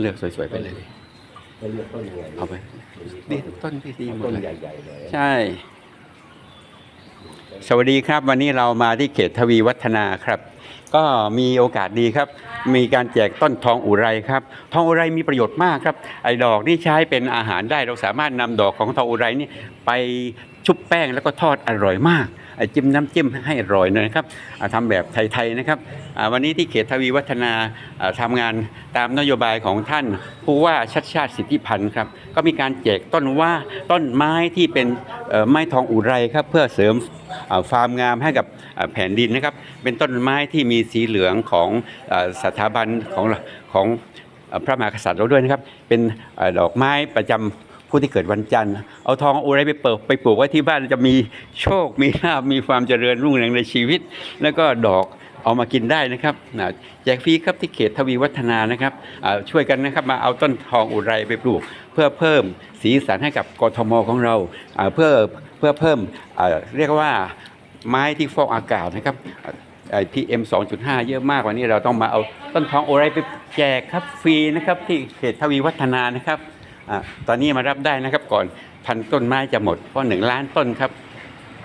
เลือกสวยๆไปเลยไม่เลือกต้นยังไงเอาไปนี่ต้นพี่ดีหมดต้นเลย ใหญ่ๆเลย ใช่ สวัสดีครับ วันนี้เรามาที่เขตทวีวัฒนาครับ ก็มีโอกาสดีครับ มีการแจกต้นทองอุไรครับ ทองอุไรมีประโยชน์มากครับ ไอ้ดอกนี่ใช้เป็นอาหารได้เราสามารถนำดอกของทองอุไรนี่ไปชุบแป้งแล้วก็ทอดอร่อยมากไอ้จิ้มน้ำจิ้มให้อร่อยนะครับอ่าทำแบบไทยๆนะครับวันนี้ที่เขตทวีวัฒนาอ่าทำงานตามนโยบายของท่านผู้ว่าชัดชาติสิทธิพันธ์ครับก็มีการแจกต้นว่าต้นไม้ที่เป็นไม้ทองอุไรครับเพื่อเสริม อ่าฟาร์มงามให้กับแผ่นดินนะครับ เป็นต้นไม้ที่มีสีเหลืองของสถาบันของของพระมหากษัตริย์เราด้วยนะครับ เป็นดอกไม้ประจำผู้ที่เกิดวันจันทร์ เอาทองอุไรไปเปิดไปปลูกไว้ที่บ้านจะมีโชค มีลาภมีความเจริญรุ่งเรืองในชีวิต แล้วก็ดอกเอามากินได้นะครับแจกฟรีครับที่เขตทวีวัฒนานะครับช่วยกันนะครับมาเอาต้นทองอุไรไปปลูก เพื่อเพิ่มสีสันให้กับกทมของเราเพื่อ พื่อเพิ่มเรียกว่าไม้ที่ฟอกอากาศนะครับไอพีเอ็มสองจุดห้าเยอะมากวันนี้เราต้องมาเอาต้นทองโอไรไปแจกครับฟรีนะครับที่เขตทวีวัฒนานะครับอตอนนี้มารับได้นะครับก่อนพันต้นไม้จะหมดเพราะหนึ่งล้านต้นครับ